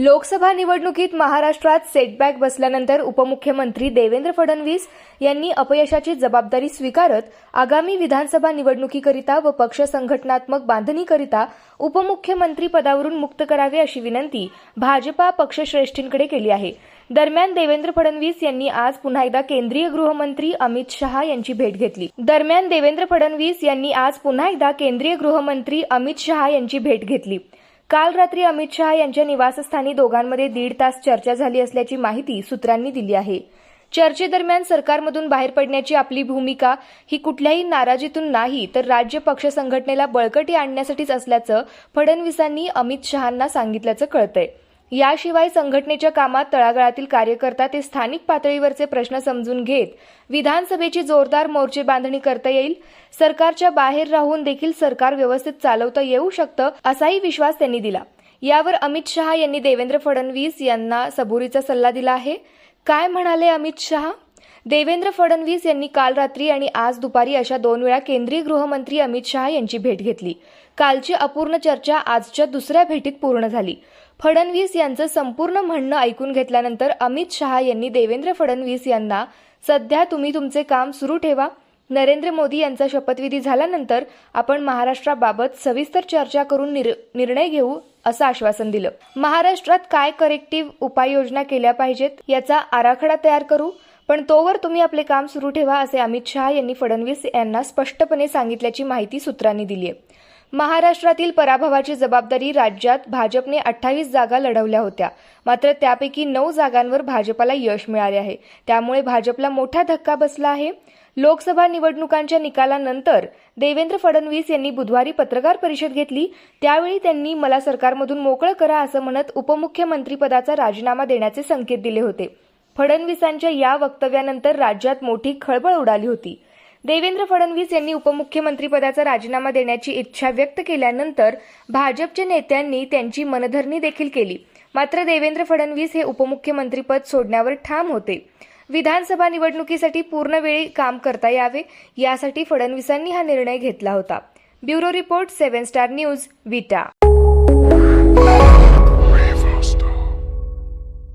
लोकसभा निवडणुकीत महाराष्ट्रात सेटबॅक बसल्यानंतर उपमुख्यमंत्री देवेंद्र फडणवीस यांनी अपयशाची जबाबदारी स्वीकारत आगामी विधानसभा निवडणुकीकरिता व पक्ष संघटनात्मक बांधणीकरिता उपमुख्यमंत्री पदावरून मुक्त करावे अशी विनंती भाजपा पक्षश्रेष्ठींकडे केली आहे. दरम्यान देवेंद्र फडणवीस यांनी आज पुन्हा एकदा केंद्रीय गृहमंत्री अमित शहा यांची भेट घेतली. दरम्यान देवेंद्र फडणवीस यांनी आज पुन्हा एकदा केंद्रीय गृहमंत्री अमित शहा यांची भेट घेतली. काल रात्री अमित शहा यांच्या निवासस्थानी दोघांमध्ये दीड तास चर्चा झाली असल्याची माहिती सूत्रांनी दिली आहे. चर्चेदरम्यान सरकारमधून बाहेर पडण्याची आपली भूमिका ही कुठल्याही नाराजीतून नाही तर राज्य पक्ष संघटनेला बळकटी आणण्यासाठीच असल्याचं फडणवीसांनी अमित शहांना सांगितल्याचं कळतंय. याशिवाय संघटनेच्या कामात तळागाळातील कार्यकर्ता ते स्थानिक पातळीवरचे प्रश्न समजून घेत विधानसभेची जोरदार मोर्चे बांधणी करता येईल. सरकारच्या बाहेर राहून देखील सरकार व्यवस्थित चालवता येऊ शकतं असाही विश्वास त्यांनी दिला. यावर अमित शहा यांनी देवेंद्र फडणवीस यांना सबुरीचा सल्ला दिला आहे. काय म्हणाले अमित शहा? देवेंद्र फडणवीस यांनी काल रात्री आणि आज दुपारी अशा दोन वेळा केंद्रीय गृहमंत्री अमित शहा यांची भेट घेतली. कालची अपूर्ण चर्चा आजच्या दुसऱ्या भेटीत पूर्ण झाली. फडणवीस यांचं संपूर्ण म्हणणं ऐकून घेतल्यानंतर अमित शहा यांनी देवेंद्र फडणवीस यांना सध्या तुम्ही तुमचे काम सुरू ठेवा. नरेंद्र मोदी यांचा शपथविधी झाल्यानंतर आपण महाराष्ट्राबाबत सविस्तर चर्चा करून निर- निर्णय घेऊ असं आश्वासन दिलं. महाराष्ट्रात काय करेक्टिव्ह उपाययोजना केल्या पाहिजेत? याचा आराखडा तयार करू. पण तोवर तुम्ही आपले काम सुरू ठेवा असे अमित शहा यांनी फडणवीस यांना स्पष्टपणे सांगितल्याची माहिती सूत्रांनी दिली आहे. महाराष्ट्रातील पराभवाची जबाबदारी राज्यात भाजपने अठ्ठावीस जागा लढवल्या होत्या. मात्र त्यापैकी नऊ जागांवर भाजपाला यश मिळाले आहे. त्यामुळे भाजपला मोठा धक्का बसला आहे. लोकसभा निवडणुकांच्या निकालानंतर देवेंद्र फडणवीस यांनी बुधवारी पत्रकार परिषद घेतली. त्यावेळी त्यांनी मला सरकारमधून मोकळं करा असं म्हणत उपमुख्यमंत्रीपदाचा राजीनामा देण्याचे संकेत दिले होते. फडणवीसांच्या या वक्तव्यानंतर राज्यात मोठी खळबळ उडाली होती. देवेंद्र फडणवीस यांनी उपमुख्यमंत्रीपदाचा राजीनामा देण्याची इच्छा व्यक्त केल्यानंतर भाजपच्या नेत्यांनी त्यांची मनधरणी देखील केली. मात्र देवेंद्र फडणवीस हे उपमुख्यमंत्रीपद सोडण्यावर ठाम होते. विधानसभा निवडणुकीसाठी पूर्ण वेळी काम करता यावे यासाठी फडणवीसांनी हा निर्णय घेतला होता. Bureau report seven star news Vita.